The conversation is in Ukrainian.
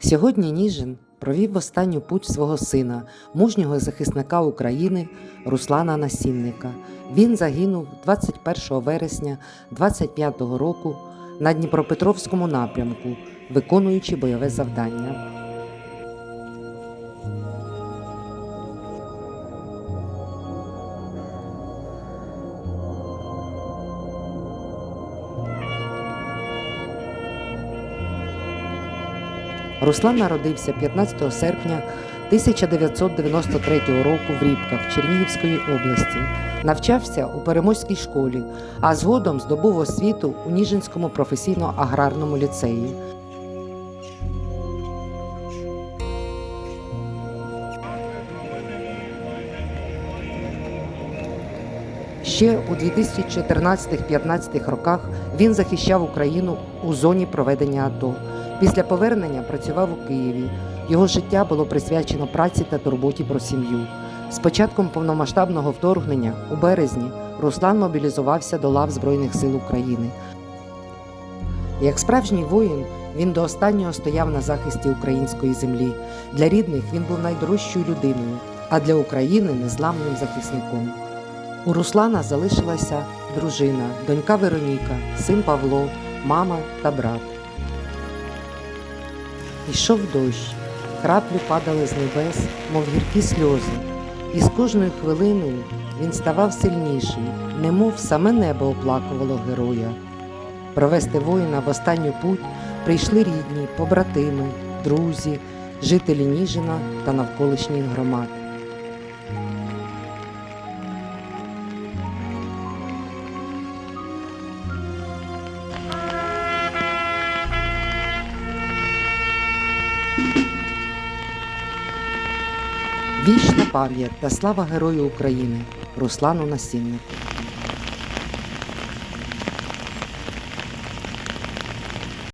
Сьогодні Ніжин провів останню путь свого сина, мужнього захисника України Руслана Насінника. Він загинув 21 вересня 25-го року на Дніпропетровському напрямку, виконуючи бойове завдання. Руслан народився 15 серпня 1993 року в Рібках Чернігівської області. Навчався у Переможській школі, а згодом здобув освіту у Ніжинському професійно-аграрному ліцеї. Ще у 2014-15 роках він захищав Україну у зоні проведення АТО. Після повернення працював у Києві. Його життя було присвячено праці та турботі про сім'ю. З початком повномасштабного вторгнення у березні Руслан мобілізувався до лав Збройних сил України. Як справжній воїн, він до останнього стояв на захисті української землі. Для рідних він був найдорожчою людиною, а для України незламним захисником. У Руслана залишилася дружина, донька Вероніка, син Павло, мама та брат. Ішов дощ, краплі падали з небес, мов гіркі сльози, і з кожною хвилиною він ставав сильніший, немов саме небо оплакувало героя. Провести воїна в останню путь прийшли рідні, побратими, друзі, жителі Ніжина та навколишніх громад. Вічна пам'ять та слава Герою України Руслану Насіннику.